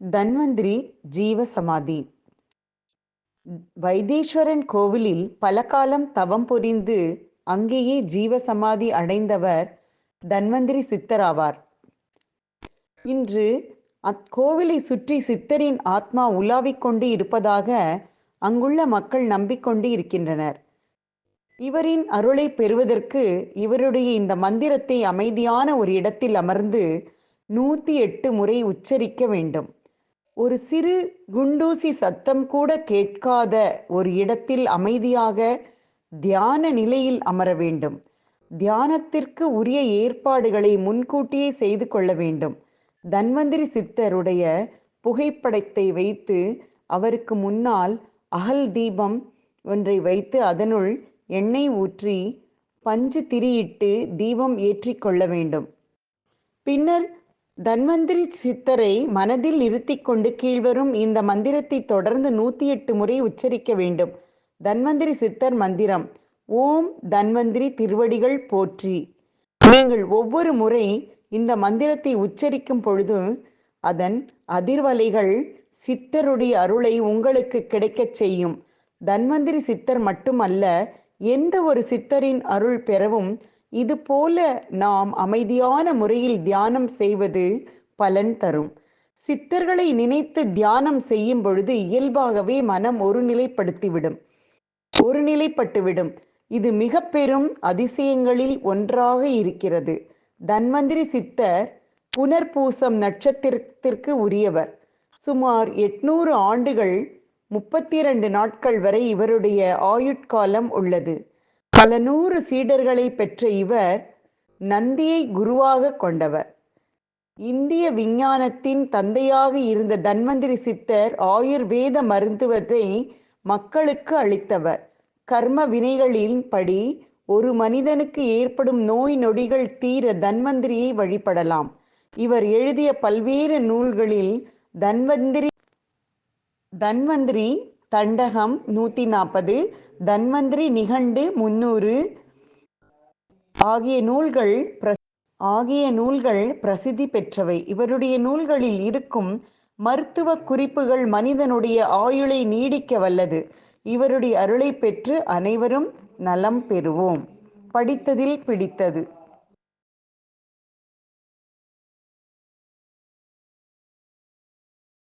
தன்வந்திரி ஜீவசமாதி. வைத்தீஸ்வரன் கோவிலில் பல காலம் தவம் புரிந்து அங்கேயே ஜீவசமாதி அடைந்தவர் தன்வந்திரி சித்தராவார். இன்று அக்கோவிலை சுற்றி சித்தரின் ஆத்மா உலாவிக் கொண்டு இருப்பதாக அங்குள்ள மக்கள் நம்பிக்கொண்டு இருக்கின்றனர். இவரின் அருளை பெறுவதற்கு இவருடைய இந்த மந்திரத்தை அமைதியான ஒரு இடத்தில் அமர்ந்து நூத்தி எட்டு முறை உச்சரிக்க வேண்டும். ஒரு சிறு குண்டூசி சத்தம் கூட கேட்காத ஒரு இடத்தில் அமைதியாக தியான நிலையில் அமர வேண்டும். தியானத்திற்கு உரிய ஏற்பாடுகளை முன்கூட்டியே செய்து கொள்ள வேண்டும். தன்வந்திரி சித்தருடைய புகைப்படத்தை வைத்து அவருக்கு முன்னால் அகல் தீபம் ஒன்றை வைத்து அதனுள் எண்ணெய் ஊற்றி பஞ்சு திரியிட்டு தீபம் ஏற்றிக்கொள்ள வேண்டும். பின்னர் தன்வந்திரி சித்தரை மனதில் நிறுத்திக் கொண்டு கீழ்வரும் இந்த மந்திரத்தை தொடர்ந்து நூத்தி எட்டு முறை உச்சரிக்க வேண்டும். தன்வந்திரி சித்தர் மந்திரம் ஓம் தன்வந்திரி திருவடிகள் போற்றி. நீங்கள் ஒவ்வொரு முறை இந்த மந்திரத்தை உச்சரிக்கும் பொழுது அதன் அதிர்வலைகள் சித்தருடைய அருளை உங்களுக்கு கிடைக்கச் செய்யும். தன்வந்திரி சித்தர் மட்டுமல்ல எந்த ஒரு சித்தரின் அருள் பெறவும் இது போல நாம் அமைதியான முறையில் தியானம் செய்வது பலன் தரும். சித்தர்களை நினைத்து தியானம் செய்யும் பொழுது இயல்பாகவே மனம் ஒருநிலைப்படுத்திவிடும். ஒருநிலைப்பட்டுவிடும். இது மிக பெரும் அதிசயங்களில் ஒன்றாக இருக்கிறது. தன்வந்திரி சித்தர் புனர்பூசம் நட்சத்திரத்திற்கு உரியவர். சுமார் எட்நூறு ஆண்டுகள் முப்பத்தி இரண்டு நாட்கள் வரை இவருடைய ஆயுட்காலம் உள்ளது. பல நூறு சீடர்களை பெற்ற இவர் நந்தியை குருவாக கொண்டவர். இந்திய விஞ்ஞானத்தின் தந்தையாக இருந்த தன்வந்திரி சித்தர் ஆயுர்வேத மருத்துவத்தை மக்களுக்கு அளித்தவர். கர்ம வினைகளின் படி ஒரு மனிதனுக்கு ஏற்படும் நோய் நொடிகள் தீர தன்வந்திரியை வழிபடலாம். இவர் எழுதிய பல்வேறு நூல்களில் தன்வந்திரி தன்வந்திரி தண்டகம் நூத்தி நாற்பது தன்வந்திரி நிகண்டு முன்னூறு. ஆகிய நூல்கள் ஆகிய நூல்கள் பிரசித்தி பெற்றவை. இவருடைய நூல்களில் இருக்கும் மருத்துவ குறிப்புகள் மனிதனுடைய ஆயுளை நீடிக்க வல்லது. இவருடைய அருளை பெற்று அனைவரும் நலம் பெறுவோம். படித்ததில் பிடித்தது.